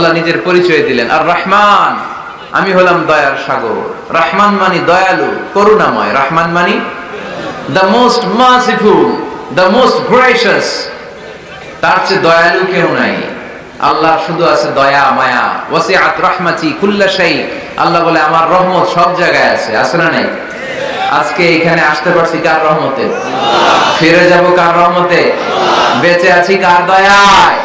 আল্লাহ নিজের পরিচয় দিলেন। আর রহমান, আমি হলাম দয়ার সাগর। রহমান মানি দয়ালু, করুণাময়। রহমান মানি the most merciful the most gracious তার চেয়ে দয়ালু কেউ নাই। আল্লাহ শুধু আছে দয়া, মায়া। ওয়াসিআত রাহমাতি কুল্লা শাই। আল্লাহ বলে, আমার রহমত সব জায়গায় আছে। আছে না নাই? আজকে এখানে আসতে পারছি কার রহমতে? ফিরে যাব কার রহমতে? বেঁচে আছি কার দয়ায়?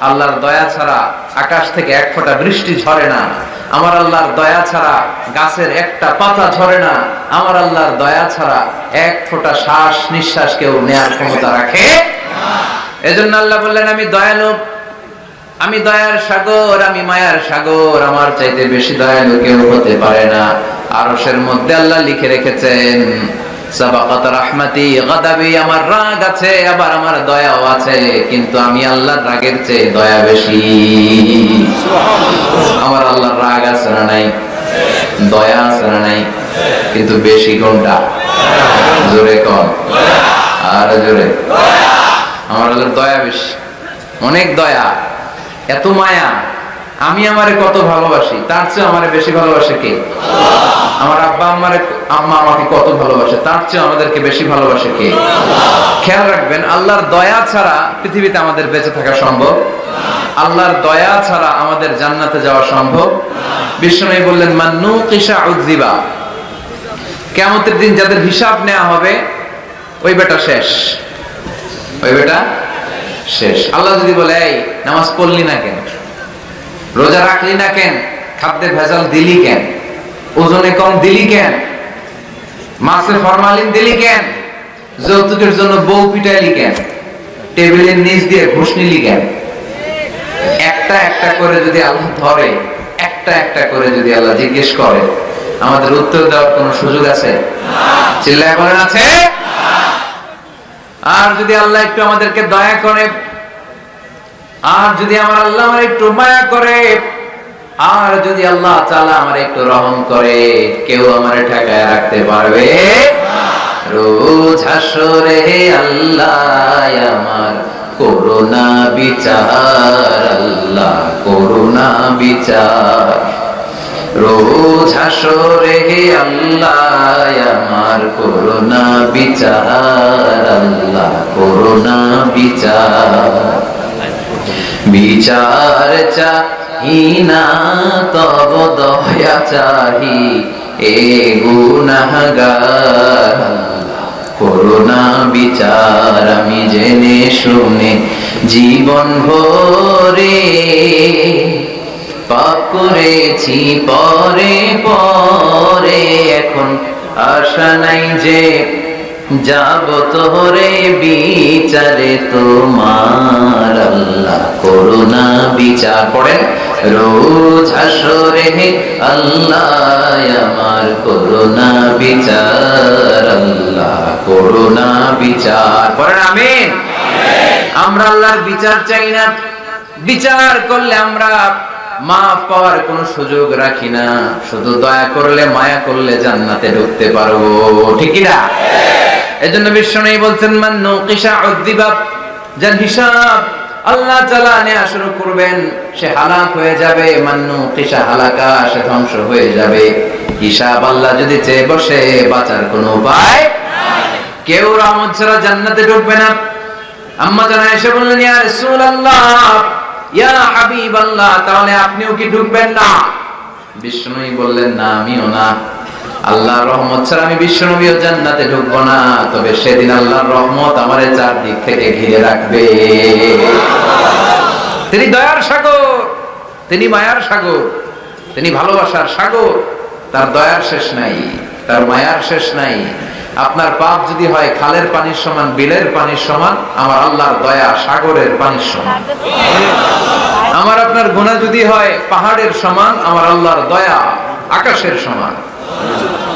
আল্লাহর দয়া ছাড়া আকাশ থেকে এক ফোঁটা বৃষ্টি ঝরে না। আমার আল্লাহর দয়া ছাড়া গাছের একটা পাতা ঝরে না। আমার আল্লাহর দয়া ছাড়া এক ফোঁটা শ্বাস নিঃশ্বাস কেউ নেয়ার ক্ষমতা রাখে এজন্য আল্লাহ বললেন, আমি দয়ালু, আমি দয়ার সাগর, আমি মায়ার সাগর। আমার চাইতে বেশি দয়ালু কেউ হতে পারে না। আরশের মধ্যে আল্লাহ লিখে রেখেছেন সাবাকাত রাহমাতি গাদাবি আমার রাগ আছে আবার আমার দয়াও আছে কিন্তু আমি আল্লাহর রাগের চেয়ে দয়া বেশি। আমার আল্লাহর রাগ আছে না নাই? দয়া আছে না নাই? কিন্তু বেশি কোনটা? জোরে কম আর জোরে। আমার আল্লাহর দয়া বেশি। অনেক দয়া। এত মায়া। আমি আমারে কত ভালোবাসি? তার চেয়ে আমারে বেশি ভালোবাসে কে? আমার আব্বা আমারে আম্মা আমাকে কত ভালোবাসে? তার চেয়ে আমাদেরকে বেশি ভালোবাসে কে? খেয়াল রাখবেন, আল্লাহর দয়া ছাড়া পৃথিবীতে আমাদের বেঁচে থাকা সম্ভব। আল্লাহর দয়া ছাড়া আমাদের জান্নাতে যাওয়া সম্ভব। বিষ্ণু বললেন মান্নু কিসা উদ্দিবা কেমতের দিন যাদের হিসাব নেওয়া হবে, ওই বেটা শেষ। ওই বেটা শেষ। আল্লাহ যদি বলে, এই, নামাজ পড়লি না কেন? রোজা রাখলি না কেন? খাদ্যে ভেজাল দিলি কেন? ওজনে কম দিলি কেন? মাছে ফরমালিন দিলি কেন? যৌতুকের জন্য বউ পিটাইলি কেন? টেবিলের নিচ দিয়ে ঘুষ নিলি কেন? একটা একটা করে যদি আল্লাহ ধরে, একটা একটা করে যদি আল্লাহ জিজ্ঞেস করে, আমাদের উত্তর দেওয়ার কোন সুযোগ আছে? চিল্লায় বলেন আছে? আর যদি আল্লাহ একটু আমাদেরকে দয়া করে আর যদি আমার আল্লাহ আমার একটু মায়া করে, আর যদি আল্লাহ তাআলা আমার একটু রহম করে, কেউ আমার ঠেকায় রাখতে পারবে? রোজ হাসরে আল্লাহ, আমার করোনা বিচার, আল্লাহ করোনা বিচার। রোজ হাসরে আল্লাহ, আমার করোনা বিচার, আল্লাহ করোনা বিচার। বিচার চাহি না, তব দয়া চাহি। এ গুনাহগার করোনা বিচার আমি জেনে শুনে জীবন ভরে পাপ করেছি পরে পরে, এখন আশা নাই যে যাব তোরে বিচারে তোমার বিচার পড়েন রোজ হাসরে হে আল্লাহ, আমার বিচার, আল্লাহ করুণা বিচার পড়েন আমিন। আমরা আল্লাহর বিচার চাই না। বিচার করলে আমরা মাফ পাওয়ার কোনো সুযোগ রাখি না। শুধু দয়া করলে, মায়া করলে জান্নাতে ঢুকতে পারব। ঠিক না এজন্য বিশ্ব নেই বলছেন মান্নু কিসা উদ্দিবাব যার হিসাব আল্লাহ তাআলা নেওয়া শুরু করবেন, সে হালাক হয়ে যাবে, মান্নু কিসা হালাকা, সে ধ্বংস হয়ে যাবে। হিসাব আল্লাহ যদি চেয়ে বসে, বাঁচার কোনো উপায় কেউ রহমত ছাড়া জান্নাতে ঢুকবে না। আম্মা জানা এসে বললেন, ইয়া রাসূলুল্লাহ, ইয়া তাহলে আপনিও কি ঢুকবেন না? বিষ্ণুই বললেন, না, আমিও না। আল্লাহর রহমত ছাড়া আমি বিশ্বনবীও জান্নাতে ঢুকবো না। তবে সেদিন আল্লাহর রহমত আমার চারদিক থেকে ঘিরে রাখবে। তিনি দয়ার সাগর, তিনি মায়ার সাগর, তিনি ভালোবাসার সাগর। তার দয়ার শেষ নাই, তার মায়ার শেষ নাই। আপনার পাপ যদি হয়, খালের পানির সমান, বিলের পানির সমান, আমার আল্লাহর দয়া সাগরের পানির সমান। আমার আপনার গুণা যদি হয়, পাহাড়ের সমান, আমার আল্লাহর দয়া আকাশের সমান।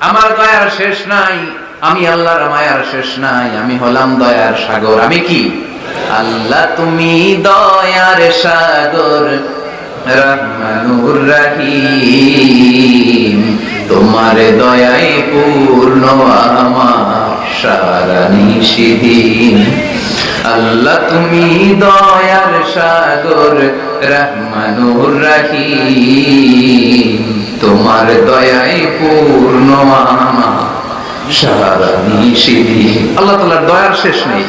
আমার দয়ার শেষ নাই, আমি আল্লাহর মায়ার শেষ নাই, আমি হলাম দয়ার সাগর। আমি কি? আল্লাহ তুমি দয়ার সাগর, রহমানুর রহিম। তোমার দয়ায় পূর্ণ, আমার সারা নিশিদিন। আল্লাহ তুমি দয়ার সাগর, রহমানুর রহিম। তোমার দয়ায় পূর্ণ আমার। সারা নিশিদিন আল্লাহ তাআলার দয়ার শেষ নেই।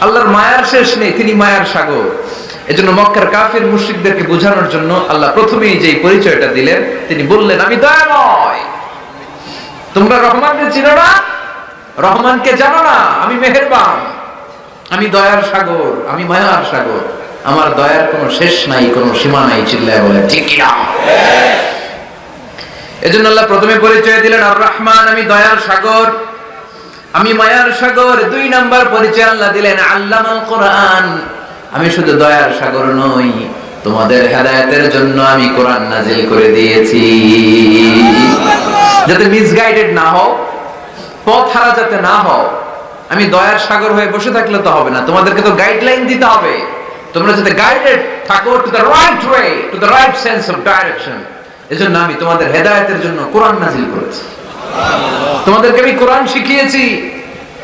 আল্লাহর মায়ার শেষ নেই, তিনি মায়ার সাগর। এজন্য মক্কার কাফির মুশরিকদেরকে বোঝানোর জন্য আল্লাহ প্রথমেই যে পরিচয়টা দিলেন, তিনি বললেন, আমি দয়াময়। তোমরা রহমানকে চিনো না? রহমানকে জানো না? আমি মেহেরবান। আমি দয়ার সাগর, আমি মায়ার সাগর। আমার দয়ার কোনো শেষ নাই, কোনো সীমা নাই, চিল্লায় বলে, ঠিক কিনা এজন্য আল্লাহ প্রথমে পরিচয় দিলেন আর রহমান আমি দয়ার সাগর, আমি মায়ার সাগর। দুই নাম্বার পরিচয় আল্লাহ দিলেন, আল্লামাল কোরআন, আমি শুধু দয়ার সাগর নই, তোমাদের হেদায়তের জন্য আমি কোরআন নাজিল করে দিয়েছি। যাতে মিসগাইডেড না হও পথ হারা যাতে না হও আমি দয়ার সাগর হয়ে বসে থাকলে তো হবে না। তোমাদেরকে তো গাইডলাইন দিতে হবে। তোমরা যাতে গাইডেড থাকো to the right way to the right sense of direction এজন্য আমি তোমাদের হেদায়েতের জন্য কোরআন নাজিল করেছি। তোমাদেরকে আমি কোরআন শিখিয়েছি।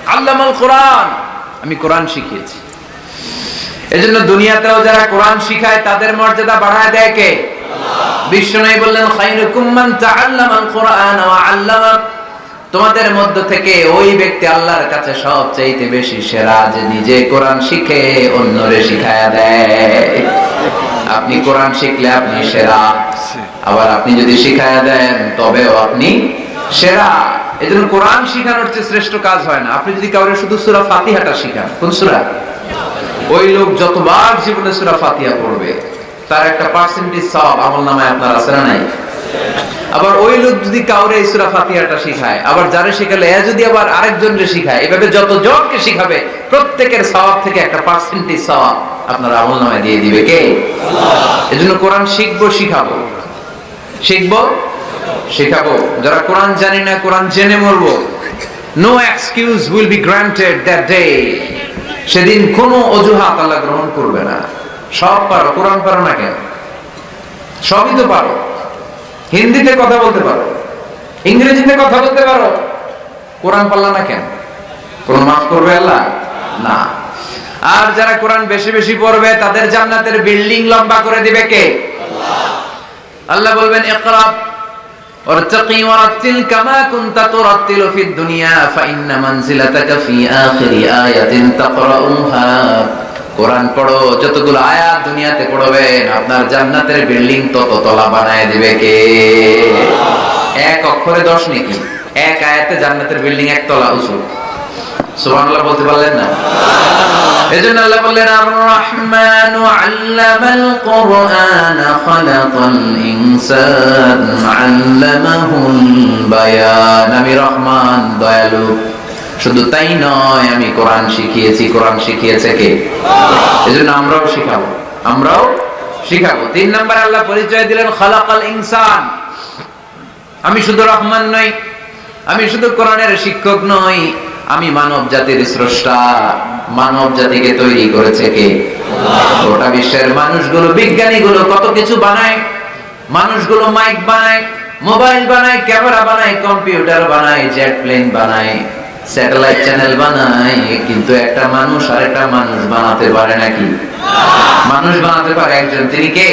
আল্লামাল কোরআন। আমি কোরআন শিখিয়েছি। এজন্য দুনিয়াতেও যারা কোরআন শিখায়, তাদের মর্যাদা বাড়ায় দেয় কে? বিশ্বনবী বললেন, খায়রুকুম মান তাআল্লামাল কোরআন ওয়া আল্লামা তোমাদের মধ্য থেকে ওই ব্যক্তি আল্লাহর কাছে সবচাইতে বেশি সেরা যে নিজে কোরআন শিখে অন্যরে শিখায়া দেয়। আপনি কোরআন শিখলে আপনি সেরা। আবার আপনি যদি শিখায়া দেন, তবেও আপনি সেরা। এজন্য কোরআন শিখানোর চেয়ে শ্রেষ্ঠ কাজ হয় না। আপনি যদি কাউরে শুধু সূরা ফাতিহাটা শিখান, কোন সূরা? ওই লোক যতবার জীবনে সূরা ফাতিহা পড়বে, তার একটা পার্সেন্টেজ সওয়াব আমল নামায় আপনার আছে না নাই? আবার ওই লোক যদি কাউরে এই সূরা ফাতিহাটা শিখায় আবার যারে শিখালে এ যদি আবার আরেকজনকে শিখায় এভাবে যত জনকে শিখাবে প্রত্যেকের সওয়াব থেকে একটা পার্সেন্টেজ সওয়াব আপনার আমল নামায় দিয়ে দিবে কে? এজন্য কোরআন শিখব শিখাবো। শিখব? শেখাবো। যারা কোরআন জানি না কোরআন জেনে মরবো। No excuse will be granted that day সেদিন কোনো অজুহাত আল্লাহ গ্রহণ করবে না। সব পারো কোরআন পারো না কেন? সবই তো পারো। হিন্দিতে কথা বলতে পারো। ইংরেজিতে কথা বলতে পারো। কোরআন পাল্লা না কেন? কোন মাফ করবে আল্লাহ? না। আর যারা কোরআন বেশি বেশি পড়বে, তাদের জান্নাতের বিল্ডিং লম্বা করে দিবে কে? আল্লাহ। বলবেন, ইকরা, ওয়ারতাকি দুনিয়া কোরআন পড়ো, যতগুলো আয়াত দুনিয়াতে পড়বেন, আপনার জান্নাতের বিল্ডিং তত তলা বানায় দিবে কে? এক অক্ষরে দশ নাকি? এক আয়াতে জান্নাতের বিল্ডিং এক তলা উঁচু সুবহানাল্লাহ বলতে পারলেন না? এজন্য আল্লাহ বললেন আর রহমান আল্লামাল কোরআন, খালাকাল ইনসান, আল্লামাহুল বায়ান। আমি রহমান, দয়ালু। শুধু তাই নয়, আমি কোরআন শিখিয়েছি, কোরআন শিখিয়েছে কে? এজন্য আমরাও শিখাবো আমরাও শিখাবো। তিন নাম্বার আল্লাহ পরিচয় দিলেন, খালাকাল ইনসান। আমি শুধু রহমান নই, আমি শুধু কোরআনের শিক্ষক নই, আমি মানব জাতির স্রষ্টা। মানব জাতিকে তৈরি করেছে কে? গোটা বিশ্বের মানুষগুলো, বিজ্ঞানীগুলো কত কিছু বানায়? মানুষগুলো মাইক বানায়, মোবাইল বানায়, ক্যামেরা বানায়, কম্পিউটার বানায়, জেট প্লেন বানায়। স্যাটেলাইট চ্যানেল বানায়, কিন্তু একটা মানুষ আর একটা মানুষ বানাতে পারে নাকি? মানুষ বানাতে পারে একজন, তিনি কে?